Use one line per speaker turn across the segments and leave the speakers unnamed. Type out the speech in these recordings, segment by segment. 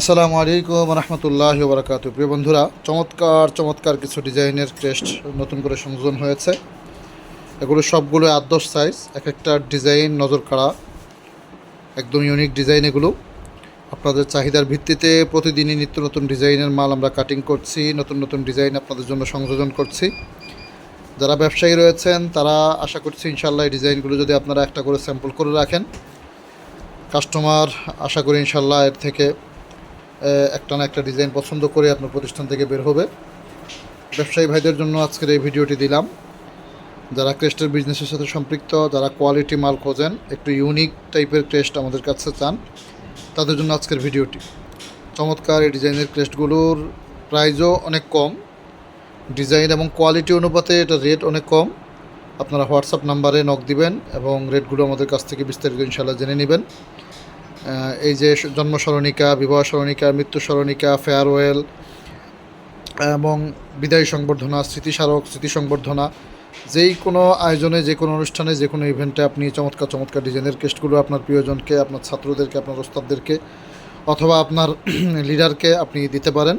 আসসালামু আলাইকুম রহমতুল্লাহ বারাকাতু প্রিয় বন্ধুরা, চমৎকার চমৎকার কিছু ডিজাইনের ক্রেস্ট নতুন করে সংযোজন হয়েছে। এগুলো সবগুলো আদর্শ সাইজ এক একটা ডিজাইন নজর কাড়া, একদম ইউনিক ডিজাইন এগুলো। আপনাদের চাহিদার ভিত্তিতে প্রতিদিনই নিত্য নতুন ডিজাইনের মাল আমরা কাটিং করছি, নতুন নতুন ডিজাইন আপনাদের জন্য সংযোজন করছি। যারা ব্যবসায়ী রয়েছেন, তারা আশা করছি ইনশাল্লাহ এই ডিজাইনগুলো যদি আপনারা একটা করে স্যাম্পল করে রাখেন কাস্টমার আশা করি ইনশাল্লাহ এর থেকে একটা না একটা ডিজাইন পছন্দ করে আপনার প্রতিষ্ঠান থেকে বের হবে। ব্যবসায়ী ভাইদের জন্য আজকের এই ভিডিওটি দিলাম। যারা ক্রেস্টের বিজনেসের সাথে সম্পৃক্ত, যারা কোয়ালিটি মাল খোঁজেন, একটু ইউনিক টাইপের ক্রেস্ট আমাদের কাছে চান, তাদের জন্য আজকের ভিডিওটি। চমৎকার এই ডিজাইনের ক্রেস্টগুলোর প্রাইসও অনেক কম। ডিজাইন এবং কোয়ালিটি অনুপাতে এটা রেট অনেক কম। আপনারা হোয়াটসঅ্যাপ নাম্বারে নক দিবেন এবং রেটগুলো আমাদের কাছ থেকে বিস্তারিত ইনশাল্লাহ জেনে নেবেন। এই যে জন্ম স্মরণিকা বিবাহ স্মরণিকা মৃত্যু স্মরণিকা ফেয়ারওয়েল এবং বিদায় সংবর্ধনা, স্মৃতিস্মারক স্মৃতি সংবর্ধনা যেই কোনো আয়োজনে, যে কোনো অনুষ্ঠানে, যে কোনো ইভেন্টে আপনি চমৎকার চমৎকার ডিজাইনের কেস্টগুলো আপনার প্রিয়জনকে, আপনার ছাত্রদেরকে, আপনার ওস্তাদদেরকে, অথবা আপনার লিডারকে আপনি দিতে পারেন।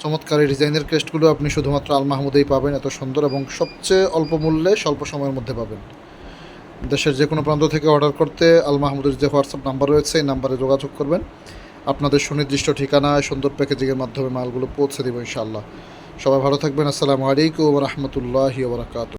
চমৎকার এই ডিজাইনের ক্রেস্টগুলো আপনি শুধুমাত্র আল মাহমুদেই পাবেন, এত সুন্দর এবং সবচেয়ে অল্প মূল্যে স্বল্প সময়ের মধ্যে পাবেন। দেশের যে কোনো প্রান্ত থেকে অর্ডার করতে আল মাহমুদের যে হোয়াটসঅ্যাপ নাম্বার রয়েছে, এই নাম্বারে যোগাযোগ করবেন। আপনাদের সুনির্দিষ্ট ঠিকানায় সুন্দর প্যাকেজিংয়ের মাধ্যমে মালগুলো পৌঁছে দেবো ইনশাআল্লাহ। সবাই ভালো থাকবেন। আসসালামু আলাইকুম রহমতুল্লাহি ওবরাকাত